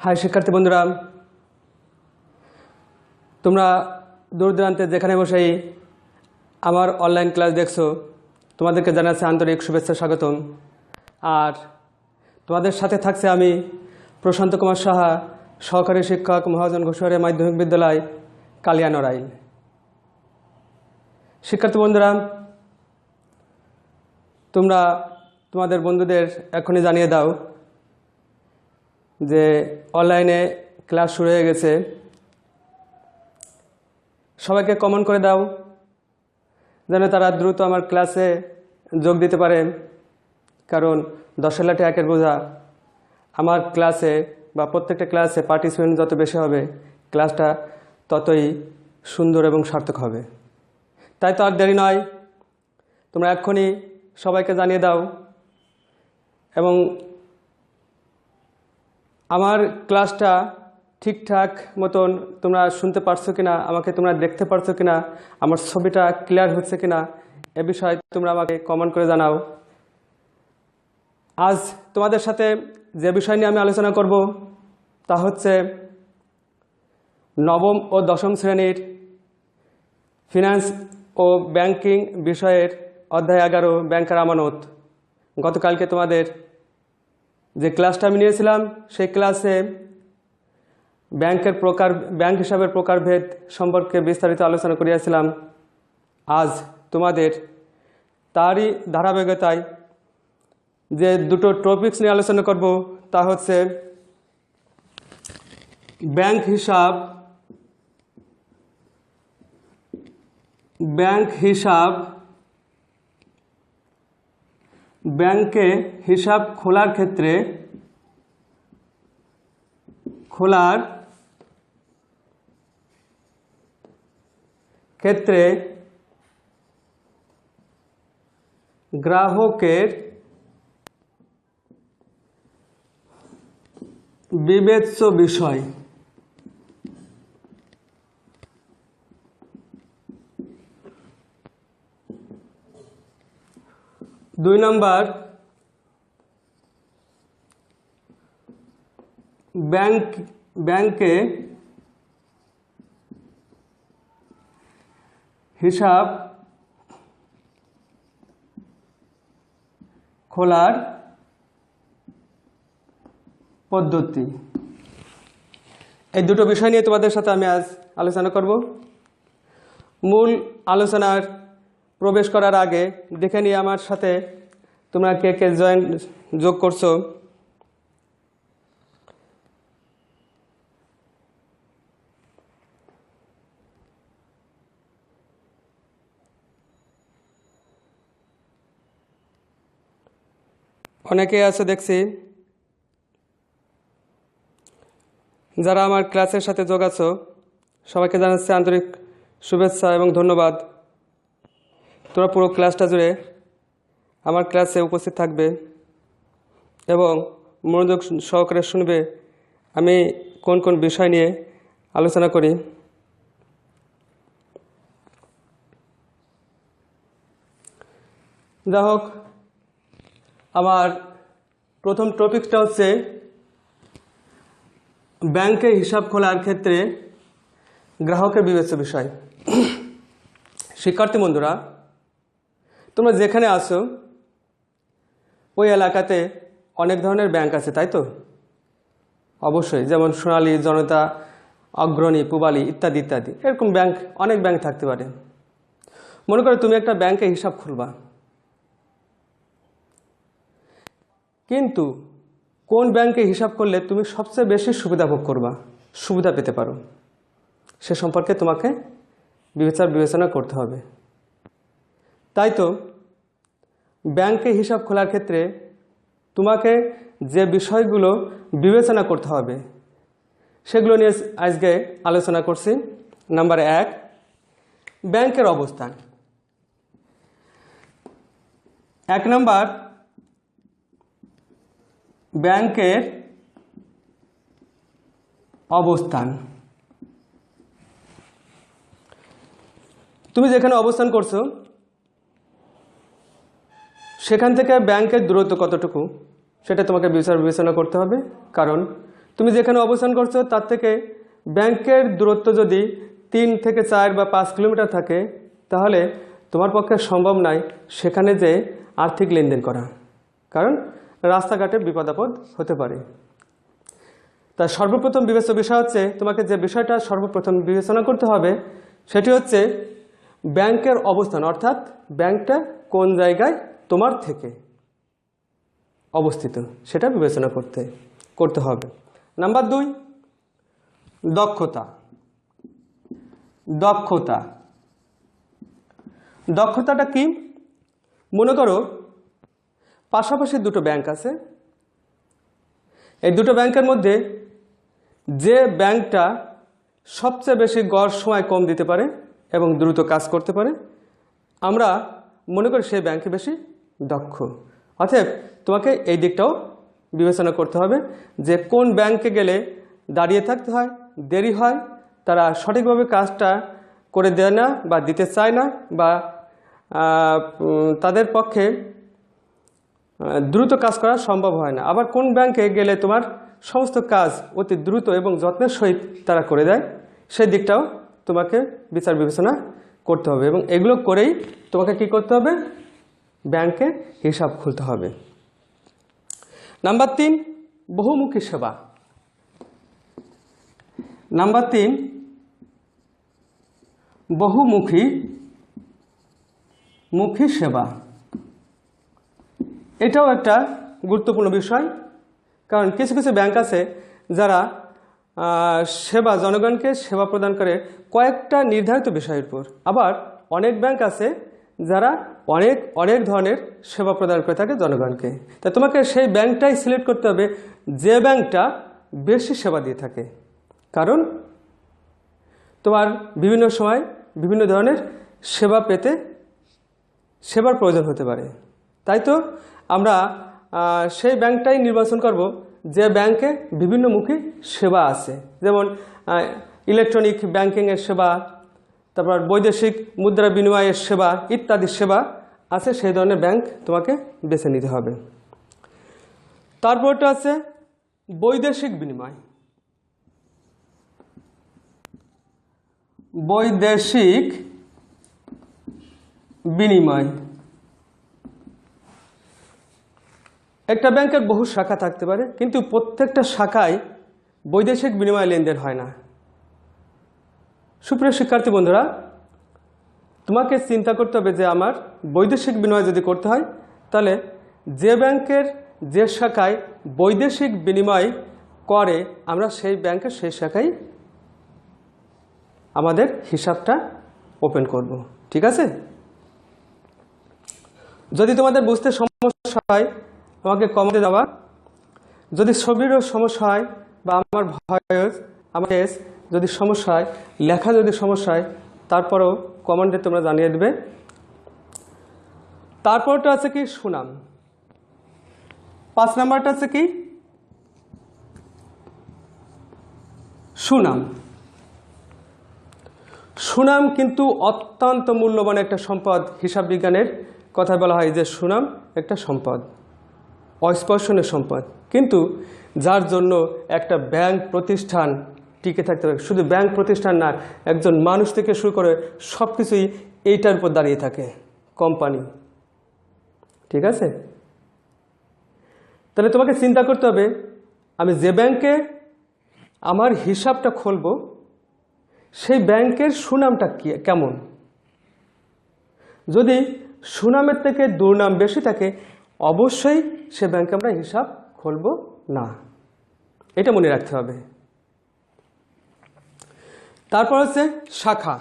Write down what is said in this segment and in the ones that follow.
High শিক্ষার্থী বন্ধুরা, তোমরা দূর দূরান্তে যেখানে বসেই আমার অনলাইন ক্লাস দেখছ, তোমাদেরকে জানাচ্ছি আন্তরিক শুভেচ্ছা, স্বাগতম। আর তোমাদের সাথে থাকছে আমি প্রশান্ত কুমার সাহা, সহকারী শিক্ষক, মহাজন ঘোষুয়ারিয়া মাধ্যমিক বিদ্যালয় কালিয়ানরাইল শিক্ষার্থী বন্ধুরা, তোমরা তোমাদের বন্ধুদের এখনই জানিয়ে দাও যে অনলাইনে ক্লাস শুরু হয়ে গেছে। সবাইকে কমন করে দাও, যেন তারা দ্রুত আমার ক্লাসে যোগ দিতে পারে। কারণ দশের লাঠি একের বোঝা, আমার ক্লাসে বা প্রত্যেকটা ক্লাসে পার্টিসিপেন্ট যত বেশি হবে, ক্লাসটা ততই সুন্দর এবং সার্থক হবে। তাই তো আর দেরি নয়, তোমরা এক্ষুনি সবাইকে জানিয়ে দাও এবং আমার ক্লাসটা ঠিকঠাক মতন তোমরা শুনতে পারছ কিনা, আমাকে তোমরা দেখতে পারছ কিনা, আমার ছবিটা ক্লিয়ার হচ্ছে কিনা, এ বিষয়ে তোমরা আমাকে কমেন্ট করে জানাও। আজ তোমাদের সাথে যে বিষয় নিয়ে আমি আলোচনা করব, তা হচ্ছে নবম ও দশম শ্রেণির ফিনান্স ও ব্যাংকিং বিষয়ের অধ্যায় এগারো, ব্যাংকের আমানত। গতকালকে তোমাদের যে ক্লাসটা আমি নিয়েছিলাম, সেই ক্লাসে ব্যাংকের প্রকার, ব্যাংক হিসাবের প্রকারভেদ সম্পর্কে বিস্তারিত আলোচনা করিয়াছিলাম। আজ তোমাদের তারই ধারাবাহিকতায় যে দুটো টপিকস নিয়ে আলোচনা করব, তা হচ্ছে ব্যাংক হিসাব ব্যাংক হিসাব ব্যাংকে হিসাব খোলার ক্ষেত্রে খোলার ক্ষেত্রে গ্রাহকের বিবেচ্য বিষয়। দুই নম্বর, ব্যাংক, ব্যাংকে হিসাব খোলার পদ্ধতি। এই দুটো বিষয় নিয়ে তোমাদের সাথে আমি আজ আলোচনা করব। মূল আলোচনার প্রবেশ করার আগে দেখে নিয়ে আমার সাথে তোমরা কে কে জয়েন যোগ করছ। অনেকেই আছে দেখছি, যারা আমার ক্লাসের সাথে যোগ আছো, সবাইকে জানাচ্ছি আন্তরিক শুভেচ্ছা এবং ধন্যবাদ। তোমরা পুরো ক্লাসটা জুড়ে আমার ক্লাসে উপস্থিত থাকবে এবং মনোযোগ সহকারে শুনবে আমি কোন কোন বিষয় নিয়ে আলোচনা করি। যা হোক, আমার প্রথম টপিকটা হচ্ছে ব্যাংকে হিসাব খোলার ক্ষেত্রে গ্রাহকের বিবেচ্য বিষয়। শিক্ষার্থী বন্ধুরা তোমরা যেখানে আসো ওই এলাকাতে অনেক ধরনের ব্যাংক আছে, তাই তো? অবশ্যই, যেমন সোনালী, জনতা, অগ্রণী, পুবালী ইত্যাদি ইত্যাদি। এরকম ব্যাংক, অনেক ব্যাংক থাকতে পারে। মনে করো তুমি একটা ব্যাংকে হিসাব খুলবা। কিন্তু কোন ব্যাংকে হিসাব করলে তুমি সবচেয়ে বেশি সুবিধা ভোগ করবা? সুবিধা পেতে পারো। সে সম্পর্কে তোমাকে বিবেচার বিবেচনা করতে হবে। তাই তো ব্যাংকে হিসাব খোলার ক্ষেত্রে তোমাকে যে বিষয়গুলো বিবেচনা করতে হবে, সেগুলো নিয়ে আজকে আলোচনা করছি। নাম্বার এক, ব্যাংকের অবস্থান। এক নাম্বার, ব্যাংকের অবস্থান। তুমি যেখানে অবস্থান করছ সেখান থেকে ব্যাংকের দূরত্ব কতটুকু, সেটা তোমাকে বিচার বিবেচনা করতে হবে। কারণ তুমি যেখানে অবস্থান করছ, তার থেকে ব্যাংকের দূরত্ব যদি তিন থেকে চার বা পাঁচ কিলোমিটার থাকে, তাহলে তোমার পক্ষে সম্ভব নয় সেখানে যে আর্থিক লেনদেন করা। কারণ রাস্তাঘাটে বিপদাপদ হতে পারে। তা সর্বপ্রথম বিবেচ্য বিষয় হচ্ছে, তোমাকে যে বিষয়টা সর্বপ্রথম বিবেচনা করতে হবে, সেটি হচ্ছে ব্যাংকের অবস্থান, অর্থাৎ ব্যাংকটা কোন জায়গায় তোমার থেকে অবস্থিত, সেটা বিবেচনা করতে করতে হবে। নাম্বার দুই, দক্ষতা। দক্ষতা। দক্ষতাটা কি? মনে করো, পাশাপাশি দুটো ব্যাংক আছে। এই দুটো ব্যাংকের মধ্যে যে ব্যাংকটা সবচেয়ে বেশি গড় সময় কম দিতে পারে এবং দ্রুত কাজ করতে পারে, আমরা মনে করি সেই ব্যাংকে বেশি দক্ষ। অতএব তোমাকে এই দিকটাও বিবেচনা করতে হবে যে কোন ব্যাংকে গেলে দাঁড়িয়ে থাকতে হয়, দেরি হয়, তারা সঠিকভাবে কাজটা করে দেয় না বা দিতে চায় না বা তাদের পক্ষে দ্রুত কাজ করা সম্ভব হয় না। আবার কোন ব্যাংকে গেলে তোমার সমস্ত কাজ অতি দ্রুত এবং যত্নের সহিত তারা করে দেয়, সেই দিকটাও তোমাকে বিচার বিবেচনা করতে হবে এবং এগুলো করেই তোমাকে কি করতে হবে? ব্যাংকে হিসাব খুলতে হবে। নাম্বার তিন, বহুমুখী সেবা। নাম্বার তিন, বহুমুখী, মুখী সেবা। এটাও একটা গুরুত্বপূর্ণ বিষয়, কারণ কিছু কিছু ব্যাংক আছে যারা সেবা জনগণকে সেবা প্রদান করে কয়েকটা নির্ধারিত বিষয়ের উপর। আবার অনেক ব্যাংক আছে যারা অনেক অনেক ধরনের সেবা প্রদান করে থাকে জনগণকে। তা তোমাকে সেই ব্যাংকটাই সিলেক্ট করতে হবে যে ব্যাংকটা বেশি সেবা দিয়ে থাকে। কারণ তোমার বিভিন্ন সময় বিভিন্ন ধরনের সেবা পেতে সেবার প্রয়োজন হতে পারে। তাই তো আমরা সেই ব্যাংকটাই নির্বাচন করব যে ব্যাংকে বিভিন্নমুখী সেবা আছে। যেমন ইলেকট্রনিক ব্যাংকিংয়ের সেবা, তারপর বৈদেশিক মুদ্রা বিনিময়ের সেবা ইত্যাদি সেবা আছে, সেই ধরনের ব্যাংক তোমাকে বেছে নিতে হবে। তারপরটা আছে, বৈদেশিক বিনিময়। বৈদেশিক বিনিময়। একটা ব্যাংকের বহু শাখা থাকতে পারে, কিন্তু প্রত্যেকটা শাখায় বৈদেশিক বিনিময় লেনদেন হয় না। সুপ্রিয় শিক্ষার্থী বন্ধুরা তোমাকে চিন্তা করতে হবে যে আমার বৈদেশিক বিনিময় যদি করতে হয়, তাহলে যে ব্যাংকের যে শাখায় বৈদেশিক বিনিময় করে, আমরা সেই ব্যাংকের সেই শাখায় আমাদের হিসাবটা ওপেন করব। ঠিক আছে? যদি তোমাদের বুঝতে সমস্যা হয়, আমাকে কমেন্টে দেওয়া। যদি ছবিরও সমস্যা হয় বা আমার ভয়েস, আমার যদি সমস্যা হয়, লেখা যদি সমস্যা হয়, তারপরেও কমেন্টে তোমরা জানিয়ে দেবে। তারপরটা আছে কি? সুনাম। পাঁচ নাম্বারটা আছে কি? সুনাম। সুনাম কিন্তু অত্যন্ত মূল্যবান একটা সম্পদ। হিসাব বিজ্ঞানের কথা বলা হয় যে সুনাম একটা সম্পদ। অস্পর্শনের সম্পদ। কিন্তু যার জন্য একটা ব্যাংক প্রতিষ্ঠান টিকে থাকতে পারে। শুধু ব্যাংক প্রতিষ্ঠান না, একজন মানুষ থেকে শুরু করে সব কিছুই এইটার উপর দাঁড়িয়ে থাকে, কোম্পানি। ঠিক আছে? তাহলে তোমাকে চিন্তা করতে হবে, আমি যে ব্যাংকে আমার হিসাবটা খুলবো, সেই ব্যাংকের সুনামটা কি কেমন? যদি সুনামের থেকে দুর্নাম বেশি থাকে, অবশ্যই সে ব্যাংকে আমরা হিসাব খুলব না। এটা মনে রাখতে হবে। তারপর হচ্ছে শাখা।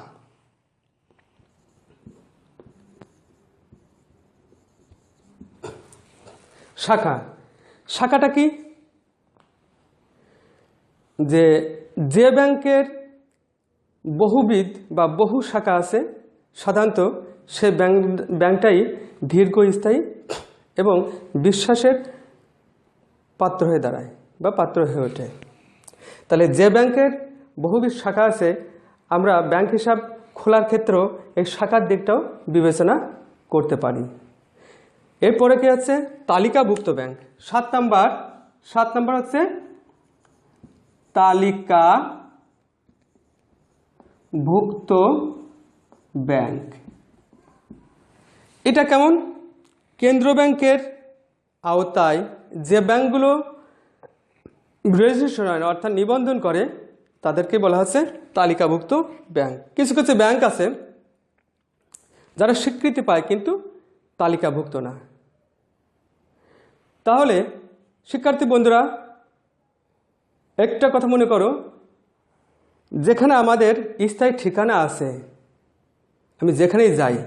শাখা। শাখাটা কি? যে যে ব্যাংকের বহুবিধ বা বহু শাখা আছে, সাধারণত সে ব্যাংক ব্যাংকটাই দীর্ঘস্থায়ী এবং বিশ্বাসের পাত্র হয়ে দাঁড়ায় বা পাত্র হয়ে ওঠে। তাহলে যে ব্যাংকের বহুবিধ শাখা আছে। আমরা ব্যাংক হিসাব খোলার ক্ষেত্রেও এই শাখার দিকটাও বিবেচনা করতে পারি। এরপরে কি হচ্ছে তালিকাভুক্ত ব্যাংক। সাত নাম্বার। সাত নাম্বার হচ্ছে তালিকা ভুক্ত ব্যাংক। এটা কেমন? কেন্দ্র ব্যাংকের আওতায় যে ব্যাংকগুলো রেজিস্ট্রেশন হয় অর্থাৎ নিবন্ধন করে তাদেরকে বলা হচ্ছে তালিকাভুক্ত ব্যাংক। কিছু কিছু ব্যাংক আছে যারা স্বীকৃতি পায় কিন্তু তালিকাভুক্ত না। তাহলে, শিক্ষার্থী বন্ধুরা, একটা কথা মনে করো, যেখানে আমাদের স্থায়ী ঠিকানা আছে, আমি যেখানেই যাই,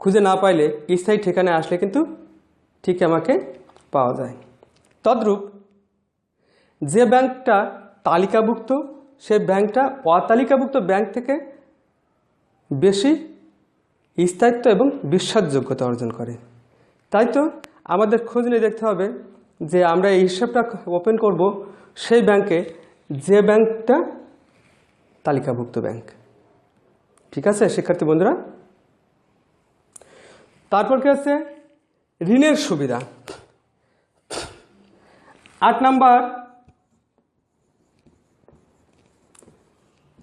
খুঁজে না পাইলে স্থায়ী ঠিকানায় আসলে কিন্তু ঠিক আমাকে পাওয়া যায়। তদ্রূপ, যে ব্যাংকটা তালিকাভুক্ত, সে ব্যাংকটা অতালিকাভুক্ত ব্যাংক থেকে বেশি স্থায়িত্ব এবং বিশ্বাসযোগ্যতা অর্জন করে। তাই তো আমাদের খোঁজ নিয়ে দেখতে হবে যে আমরা এই হিসাবটা ওপেন করব সেই ব্যাংকে যে ব্যাংকটা তালিকাভুক্ত ব্যাংক। ঠিক আছে, শিক্ষার্থী বন্ধুরা? তারপর কি আছে? ঋণের সুবিধা। আট নাম্বার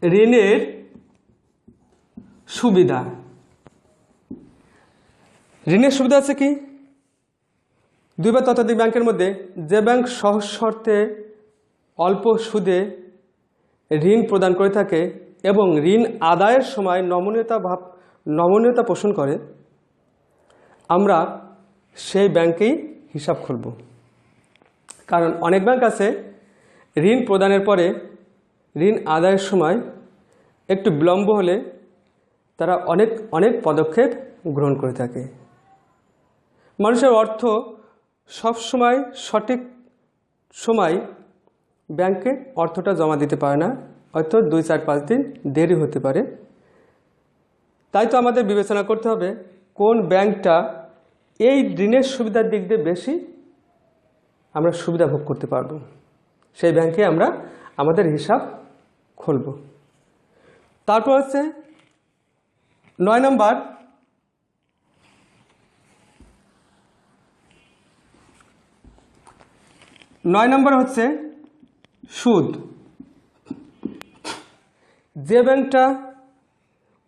ঋণের সুবিধা। ঋণের সুবিধা আছে কি? দুই বা ততোধিক ব্যাংকের মধ্যে যে ব্যাংক সহজ শর্তে অল্প সুদে ঋণ প্রদান করে থাকে এবং ঋণ আদায়ের সময় নমনীয়তা ভাব, নমনীয়তা পোষণ করে, আমরা সেই ব্যাংকেই হিসাব খুলব। কারণ অনেক ব্যাংক আছে ঋণ প্রদানের পরে ঋণ আদায়ের সময় একটু বিলম্ব হলে তারা অনেক অনেক পদক্ষেপ গ্রহণ করে থাকে। মানুষের অর্থ সব সময় সঠিক সময় ব্যাংকে অর্থটা জমা দিতে পারে না, হয়তো দুই, চার, পাঁচ দিন দেরি হতে পারে। তাই তো আমাদের বিবেচনা করতে হবে কোন ব্যাংকটা এই ঋণের সুবিধার দিক দিয়ে বেশি আমরা সুবিধা ভোগ করতে পারব। সেই ব্যাংকে আমরা আমাদের হিসাব খুলব। তারপর হচ্ছে নয় নম্বর। নয় নম্বর হচ্ছে সুদ। যে ব্যাংকটা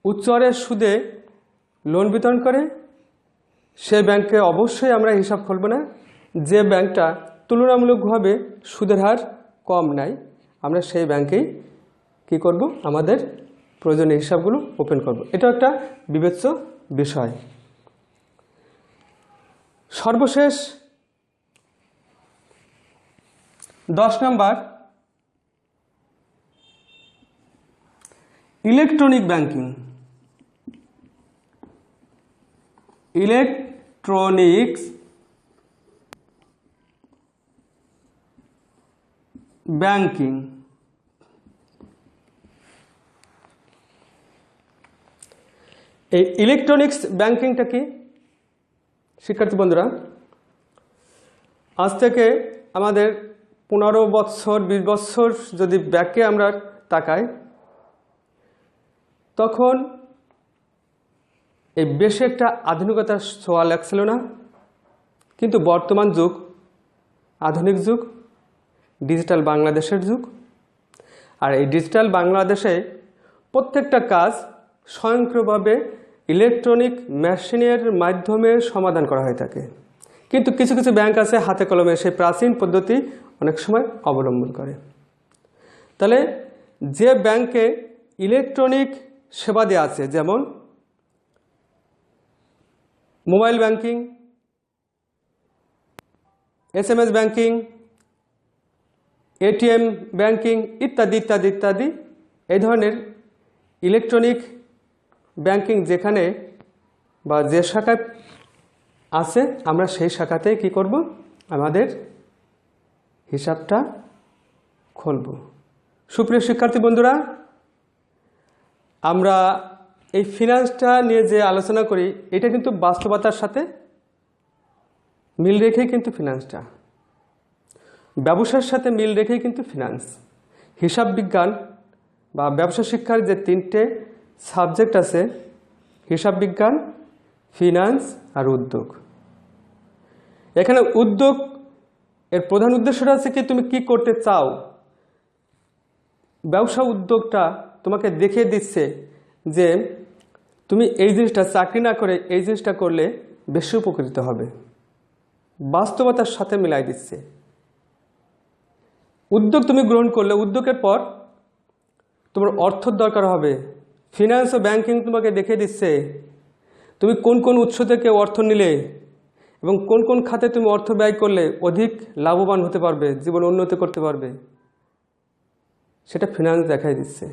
উচ্চরের সুদে লোন বিতরণ করে, সে ব্যাংকে অবশ্যই আমরা হিসাব খুলব না। যে ব্যাংকটা তুলনামূলকভাবে সুদের হার কম নাই, আমরা সেই ব্যাংকেই কি করব? আমাদের প্রয়োজনীয় হিসাবগুলো ওপেন করব। এটা একটা বিবেচ্য বিষয়। সর্বশেষ দশ নম্বর, ইলেকট্রনিক ব্যাংকিং। Electronics banking. এই ইলেকট্রনিক্স ব্যাংকিংটা কি? শিক্ষার্থী বন্ধুরা, আজ থেকে আমাদের পনেরো বৎসর বিশ বৎসর যদি ব্যাকে আমরা তাকাই, তখন এই বেশি একটা আধুনিকতার ছোঁয়া লাগছিল না। কিন্তু বর্তমান যুগ, আধুনিক যুগ, ডিজিটাল বাংলাদেশের যুগ, আর এই ডিজিটাল বাংলাদেশে প্রত্যেকটা কাজ স্বয়ংক্রিয়ভাবে ইলেকট্রনিক মেশিনের মাধ্যমে সমাধান করা হয়ে থাকে। কিন্তু কিছু কিছু ব্যাংক আছে, হাতে কলমে সেই প্রাচীন পদ্ধতি অনেক সময় অবলম্বন করে। তাহলে যে ব্যাংকে ইলেকট্রনিক সেবা দেওয়া আছে, যেমন mobile banking, S M S banking ATM banking ইত্যাদি ইত্যাদি ইত্যাদি, এই ধরনের ইলেকট্রনিক ব্যাংকিং যেখানে বা যে শাখায় আছে, আমরা সেই শাখাতেই কি করব? আমাদের হিসাবটা খুলব। সুপ্রিয় শিক্ষার্থী বন্ধুরা, আমরা এই ফিনান্সটা নিয়ে যে আলোচনা করি, এটা কিন্তু বাস্তবতার সাথে মিল রেখেই কিন্তু ফিনান্সটা ব্যবসার সাথে মিল রেখেই কিন্তু ফিনান্স হিসাব বিজ্ঞান বা ব্যবসা শিক্ষার যে তিনটে সাবজেক্ট আছে হিসাব বিজ্ঞান ফিনান্স আর উদ্যোগ। এখানে উদ্যোগ এর প্রধান উদ্দেশ্যটা আছে কি, তুমি কি করতে চাও? ব্যবসা উদ্যোগটা তোমাকে দেখিয়ে দিচ্ছে যে তুমি এই জিনিসটা, চাকরি না করে এই জিনিসটা করলে বেশি উপকৃত হবে। বাস্তবতার সাথে মিলাই দিচ্ছে। উদ্যোগ তুমি গ্রহণ করলে, উদ্যোগের পর তোমার অর্থর দরকার হবে। ফিনান্স ও ব্যাংকিং তোমাকে দেখিয়ে দিচ্ছে, তুমি কোন কোন উৎস থেকে অর্থ নিলে এবং কোন কোন খাতে তুমি অর্থ ব্যয় করলে অধিক লাভবান হতে পারবে, জীবন উন্নতি করতে পারবে, সেটা ফিনান্স দেখাই দিচ্ছে।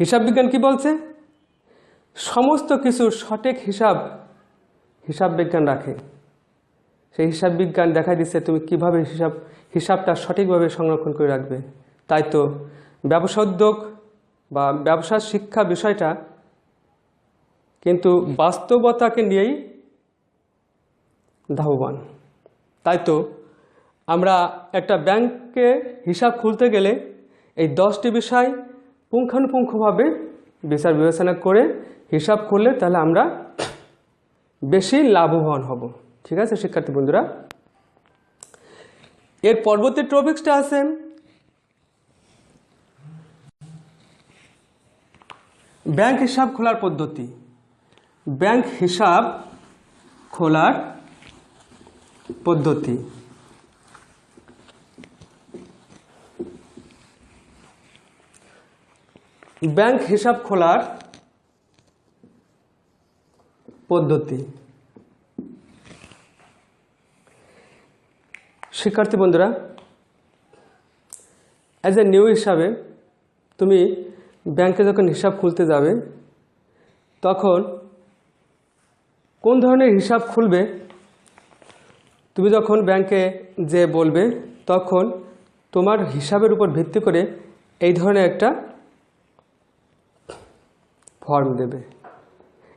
হিসাব বিজ্ঞান কি বলছে? সমস্ত কিছু সঠিক হিসাব হিসাব বিজ্ঞান রাখে। সেই হিসাব বিজ্ঞান দেখাই দিচ্ছে তুমি কীভাবে হিসাব হিসাবটা সঠিকভাবে সংরক্ষণ করে রাখবে। তাই তো ব্যবসা উদ্যোগ বা ব্যবসা, শিক্ষা বিষয়টা কিন্তু বাস্তবতাকে নিয়েই ধাবমান তাই তো আমরা একটা ব্যাংকে হিসাব খুলতে গেলে এই দশটি বিষয় পুঙ্খানুপুঙ্খভাবে বিচার বিবেচনা করে হিসাব করলে তাহলে আমরা বেশি লাভবান হব। ঠিক আছে, শিক্ষার্থী বন্ধুরা? এর পরবর্তী টপিক্সটা আছে ব্যাংক হিসাব খোলার পদ্ধতি। ব্যাংক হিসাব খোলার পদ্ধতি। ব্যাংক হিসাব খোলার পদ্ধতি। শিক্ষার্থী বন্ধুরা অ্যাজ এ নিউ হিসাবে তুমি ব্যাংকে যখন হিসাব খুলতে যাবে, তখন কোন ধরনের হিসাব খুলবে? তুমি যখন ব্যাংকে যে বলবে, তখন তোমার হিসাবের উপর ভিত্তি করে এই ধরনের একটা ফর্ম দেবে।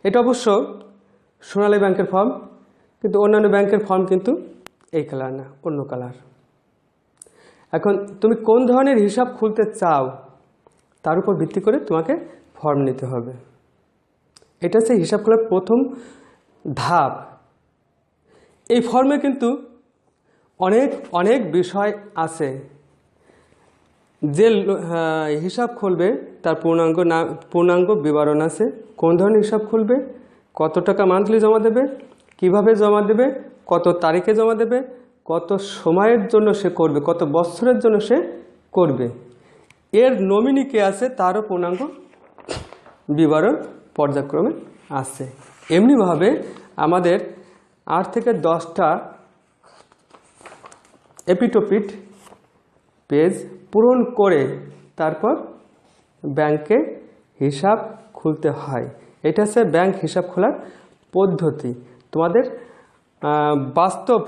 এটা অবশ্য সোনালী ব্যাংকের ফর্ম কিন্তু অন্যান্য ব্যাংকের ফর্ম কিন্তু এই কালার না, অন্য কালার এখন তুমি কোন ধরনের হিসাব খুলতে চাও? তার উপর ভিত্তি করে তোমাকে ফর্ম নিতে হবে। এটা হচ্ছে হিসাব খোলার প্রথম ধাপ। এই ফর্মে কিন্তু অনেক অনেক বিষয় আছে। যে হিসাব খুলবে, তার পূর্ণাঙ্গ না, পূর্ণাঙ্গ বিবরণ আছে। কোন ধরনের হিসাব খুলবে, কত টাকা মান্থলি জমা দেবে, কীভাবে জমা দেবে, কত তারিখে জমা দেবে, কত সময়ের জন্য সে করবে, কত বছরের জন্য সে করবে। এর নমিনি কে আছে? তারও পূর্ণাঙ্গ বিবরণ পর্যায়ক্রমে আছে। এমনিভাবে আমাদের আট থেকে দশটা এপিটোপিট পেজ পূরণ করে তারপর ব্যাংকে হিসাব খুলতে হয়। এটা হচ্ছে ব্যাংক হিসাব খোলার পদ্ধতি। তোমাদের বাস্তব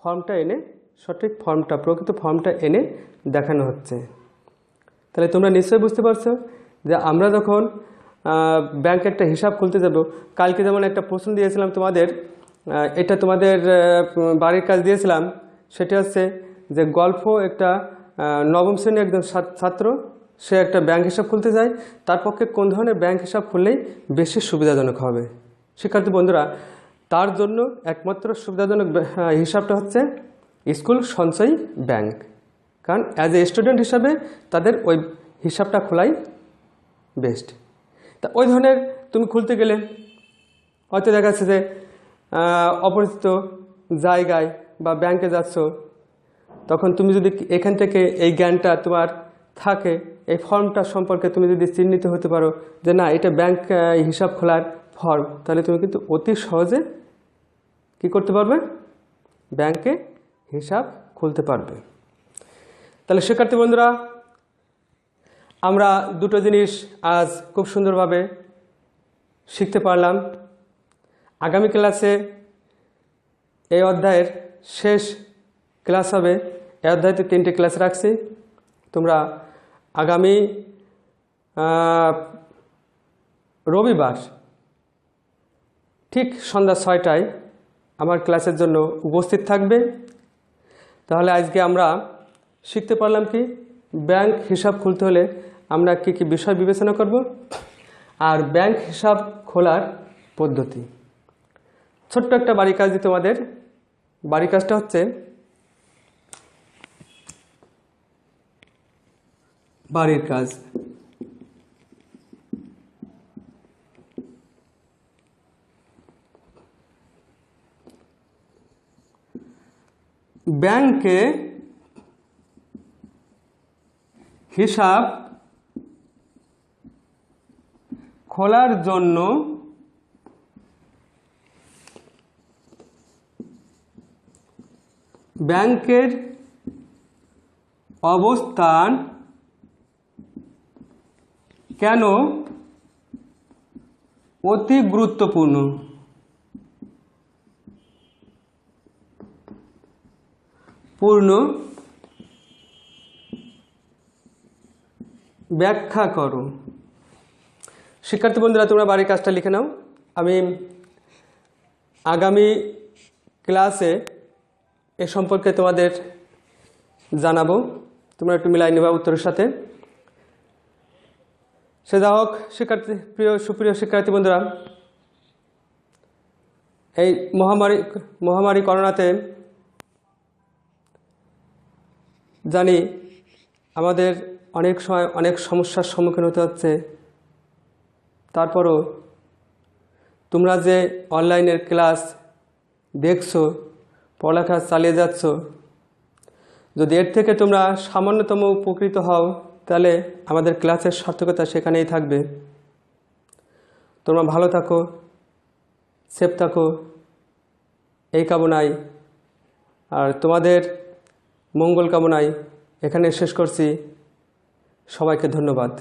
ফর্মটা এনে, সঠিক ফর্মটা, প্রকৃত ফর্মটা এনে দেখানো হচ্ছে। তাহলে তোমরা নিশ্চয়ই বুঝতে পারছ যে আমরা যখন ব্যাংকে একটা হিসাব খুলতে যাব, কালকে যেমন একটা প্রশ্ন দিয়েছিলাম তোমাদের এটা তোমাদের বাড়ির কাজ দিয়েছিলাম, সেটা হচ্ছে যে গল্প একটা নবম শ্রেণির একজন ছাত্র, সে একটা ব্যাংক হিসাব খুলতে যায়, তার পক্ষে কোন ধরনের ব্যাংক হিসাব খুললেই বেশি সুবিধাজনক হবে? শিক্ষার্থী বন্ধুরা, তার জন্য একমাত্র সুবিধাজনক হিসাবটা হচ্ছে স্কুল সঞ্চয়ী ব্যাংক কারণ অ্যাজ এ স্টুডেন্ট হিসাবে তাদের ওই হিসাবটা খোলাই বেস্ট তা ওই ধরনের তুমি খুলতে গেলে হয়তো দেখা যাচ্ছে যে অপরিচিত জায়গায় বা ব্যাংকে যাচ্ছ, তখন তুমি যদি এখান থেকে এই জ্ঞানটা তোমার থাকে, এই ফর্মটা সম্পর্কে তুমি যদি চিহ্নিত হতে পারো যে না, এটা ব্যাংক হিসাব খোলার ফর্ম তাহলে তুমি কিন্তু অতি সহজে কি করতে পারবে? ব্যাংকে হিসাব খুলতে পারবে। তাহলে, শিক্ষার্থী বন্ধুরা, আমরা দুটো জিনিস আজ খুব সুন্দরভাবে শিখতে পারলাম। আগামী ক্লাসে এই অধ্যায়ের শেষ ক্লাস হবে। এই অধ্যায়তে তিনটে ক্লাস রাখছি। তোমরা আগামী রবিবার ঠিক সন্ধ্যা ছয়টায় আমার ক্লাসের জন্য উপস্থিত থাকবে। তাহলে, আজকে আমরা শিখতে পারলাম কি? ব্যাংক হিসাব খুলতে হলে আমরা কি কি বিষয় বিবেচনা করব? আর ব্যাংক হিসাব খোলার পদ্ধতি। ছোট্ট একটা বাড়ি কাজ দিই তোমাদের। বাড়ি কাজটা হচ্ছে বাড়ির কাজ। ব্যাংকে হিসাব খোলার জন্য ব্যাংকের অবস্থান কেন অতি গুরুত্বপূর্ণ? পূর্ণ ব্যাখ্যা করো শিক্ষার্থী বন্ধুরা, তোমরা বাড়ির কাজটা লিখে নাও। আমি আগামী ক্লাসে এ সম্পর্কে তোমাদের জানাব। তোমরা একটু মিলাই নেবা উত্তরের সাথে। সে যা হোক, শিক্ষার্থী, প্রিয়, সুপ্রিয় শিক্ষার্থী বন্ধুরা, এই মহামারী মহামারী করোনাতে জানি আমাদের অনেক সময় অনেক সমস্যার সম্মুখীন হতে হচ্ছে। তারপরও তোমরা যে অনলাইনের ক্লাস দেখছ, পড়ালেখা চালিয়ে যাচ্ছ, যদি এর থেকে তোমরা সামান্যতম উপকৃত হও, তাহলে আমাদের ক্লাসের সার্থকতা সেখানেই থাকবে। তোমরা ভালো থাকো সেফ থাকো, এই কামনায়। আর তোমাদের মঙ্গল কামনায় এখানে শেষ করছি। সবাইকে ধন্যবাদ।